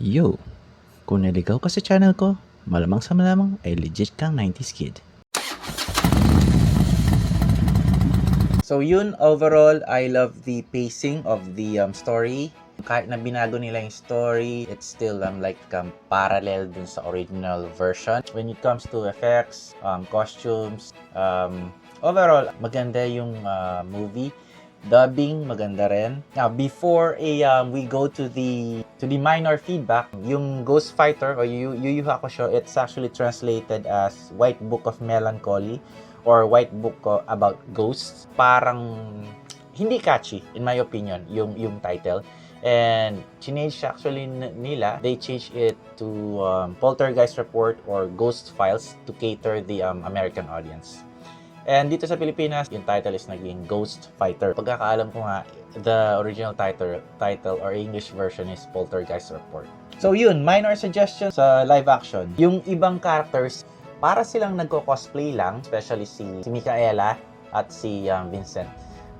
Yo, kung naligaw ka sa channel ko, malamang sa malamang ay legit kang 90s kid. So yun, overall, I love the pacing of the um, story. Kahit na binago nila yung story, it's still um, like um, parallel dun sa original version. When it comes to effects, um, costumes, um, overall, maganda yung uh, movie. Dubbing, maganda rin. Now, before a, um, we go to the to the minor feedback, yung Ghost Fighter or Yu Yu Hakusho, it's actually translated as White Book of Melancholy or White Book about ghosts. Parang hindi catchy in my opinion yung yung title. And change actually nila, they changed it to um, Poltergeist Report or Ghost Files to cater the um, American audience. And dito sa Pilipinas, yung title is naging Ghost Fighter. Pagkakaalam ko nga, the original title title or English version is Poltergeist Report. So yun, minor suggestion sa live action. Yung ibang characters, para silang nagko-cosplay lang, especially si, si Micaela at si um, Vincent.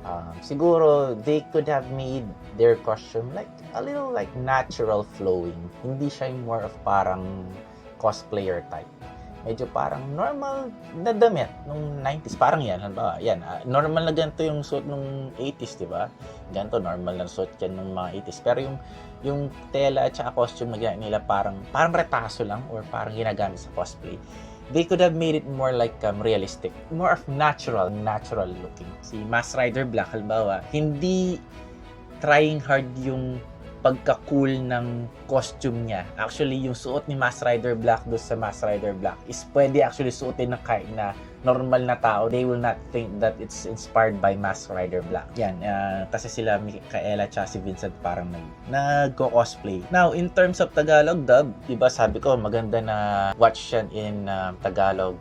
Um, siguro, they could have made their costume like a little like natural flowing. Hindi siya yung more of parang cosplayer type medyo parang normal na damit nung 90s. Parang yan, halimbawa, yan, ah, normal na ganito yung suit nung 80s, di ba? Ganito, normal na suit yan nung mga 80s. Pero yung, yung tela at saka costume na nila parang, parang retaso lang or parang ginagamit sa cosplay. They could have made it more like um, realistic. More of natural, natural looking. Si Mask Rider Black, halimbawa, hindi trying hard yung pagka-cool ng costume niya. Actually, yung suot ni Mask Rider Black do sa Mask Rider Black is pwede actually suotin ng kahit na normal na tao. They will not think that it's inspired by Mask Rider Black. Yan, ah, kasi sila Micaela at si Vincent parang nag, nag-cosplay. Now, in terms of Tagalog dub, diba sabi ko, maganda na watch yan in um, Tagalog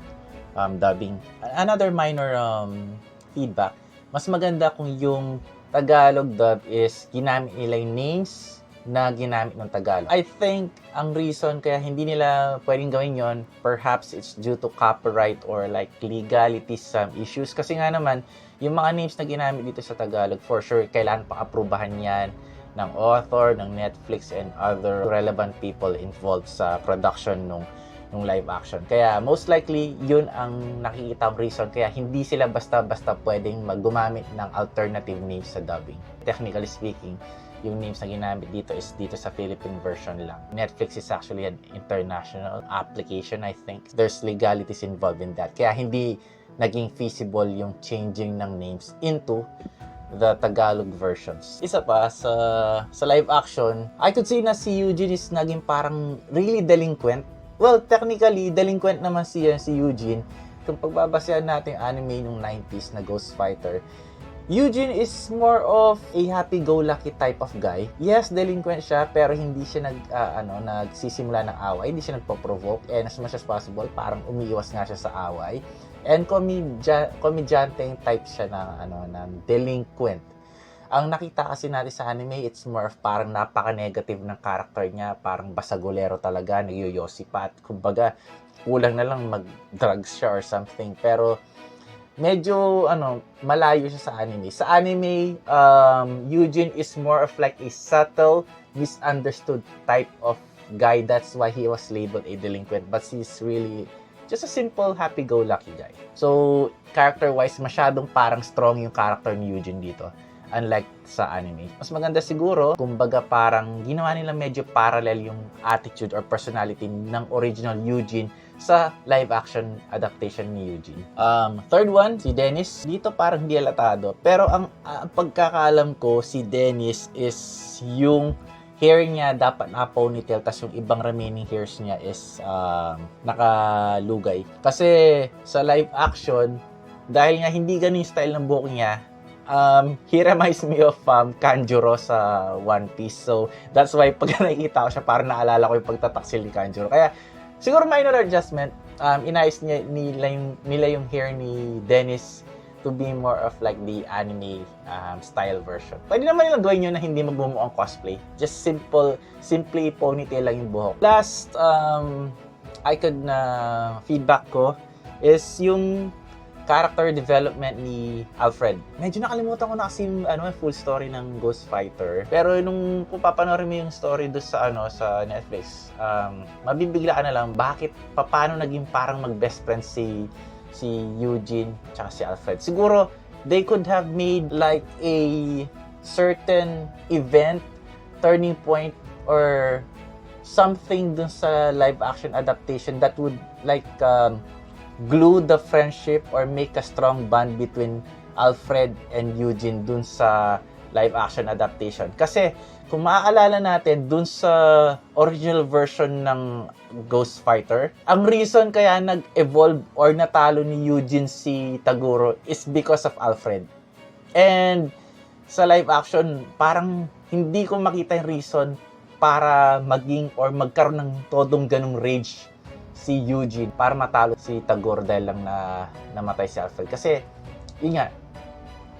um, dubbing. Another minor um, feedback, mas maganda kung yung Tagalog dub is ginamit nila yung names na ginamit ng Tagalog. I think ang reason kaya hindi nila pwedeng gawin yon perhaps it's due to copyright or like legalities some issues. Kasi nga naman, yung mga names na ginamit dito sa Tagalog, for sure, kailangan pa aprubahan yan ng author, ng Netflix, and other relevant people involved sa production nung nung live action. Kaya most likely, yun ang nakikita reason kaya hindi sila basta-basta pwedeng maggumamit ng alternative names sa dubbing. Technically speaking, yung names na ginamit dito is dito sa Philippine version lang. Netflix is actually an international application, I think. There's legalities involved in that. Kaya hindi naging feasible yung changing ng names into the Tagalog versions. Isa pa, sa, sa live action, I could say na si Eugene is naging parang really delinquent Well, technically, delinquent naman siya si Eugene. Kung pagbabasehan natin anime nung 90s na Ghost Fighter, Eugene is more of a happy-go-lucky type of guy. Yes, delinquent siya, pero hindi siya nag, ah, ano, nagsisimula ng away. Hindi siya nagpo-provoke. And as much as possible, parang umiiwas nga siya sa away. And komedya, komedyante type siya ng, ano, ng delinquent ang nakita kasi natin sa anime, it's more of parang napaka-negative ng character niya, parang basagulero talaga, nagyoyosi pa, at kumbaga, kulang na lang mag-drugs siya or something. Pero, medyo, ano, malayo siya sa anime. Sa anime, um, Eugene is more of like a subtle, misunderstood type of guy. That's why he was labeled a delinquent. But he's really just a simple, happy-go-lucky guy. So, character-wise, masyadong parang strong yung character ni Eugene dito unlike sa anime. Mas maganda siguro, kumbaga parang ginawa nila medyo parallel yung attitude or personality ng original Eugene sa live action adaptation ni Eugene. Um, third one, si Dennis. Dito parang di alatado. Pero ang, ang pagkakaalam ko, si Dennis is yung hair niya dapat na ponytail tas yung ibang remaining hairs niya is um, nakalugay. Kasi sa live action, dahil nga hindi ganun yung style ng buhok niya, um, he reminds me of um, Kanjuro sa One Piece. So, that's why pag nakikita ko siya, parang naalala ko yung pagtataksil ni Kanjuro. Kaya, siguro minor adjustment, um, inayos niya, nila, yung, nila yung hair ni Dennis to be more of like the anime um, style version. Pwede naman nilang gawin yun na hindi magbumukhang cosplay. Just simple, simply ponytail lang yung buhok. Last, um, I could na feedback ko is yung character development ni Alfred. Medyo nakalimutan ko na kasi yung ano, full story ng Ghost Fighter. Pero nung kung papanoorin mo yung story doon sa ano sa Netflix, um, mabibigla ka na lang bakit paano naging parang mag-best friends si si Eugene tsaka si Alfred. Siguro they could have made like a certain event turning point or something dun sa live action adaptation that would like um, glue the friendship or make a strong bond between Alfred and Eugene dun sa live action adaptation. Kasi kung maaalala natin dun sa original version ng Ghost Fighter, ang reason kaya nag-evolve or natalo ni Eugene si Taguro is because of Alfred. And sa live action, parang hindi ko makita yung reason para maging or magkaroon ng todong ganong rage si Eugene para matalo si Tagore dahil lang na namatay si Alfred. Kasi, yun nga,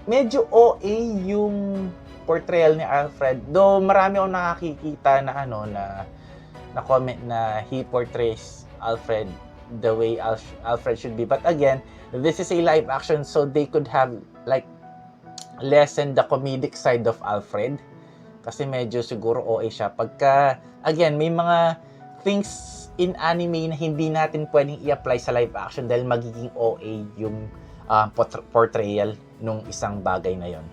medyo OA yung portrayal ni Alfred. Though marami akong nakakikita na ano na na comment na he portrays Alfred the way Al- Alfred should be. But again, this is a live action so they could have like lessen the comedic side of Alfred kasi medyo siguro OA siya. Pagka, again, may mga things in anime na hindi natin pwedeng i-apply sa live action dahil magiging OA yung portray- portrayal nung isang bagay na yon.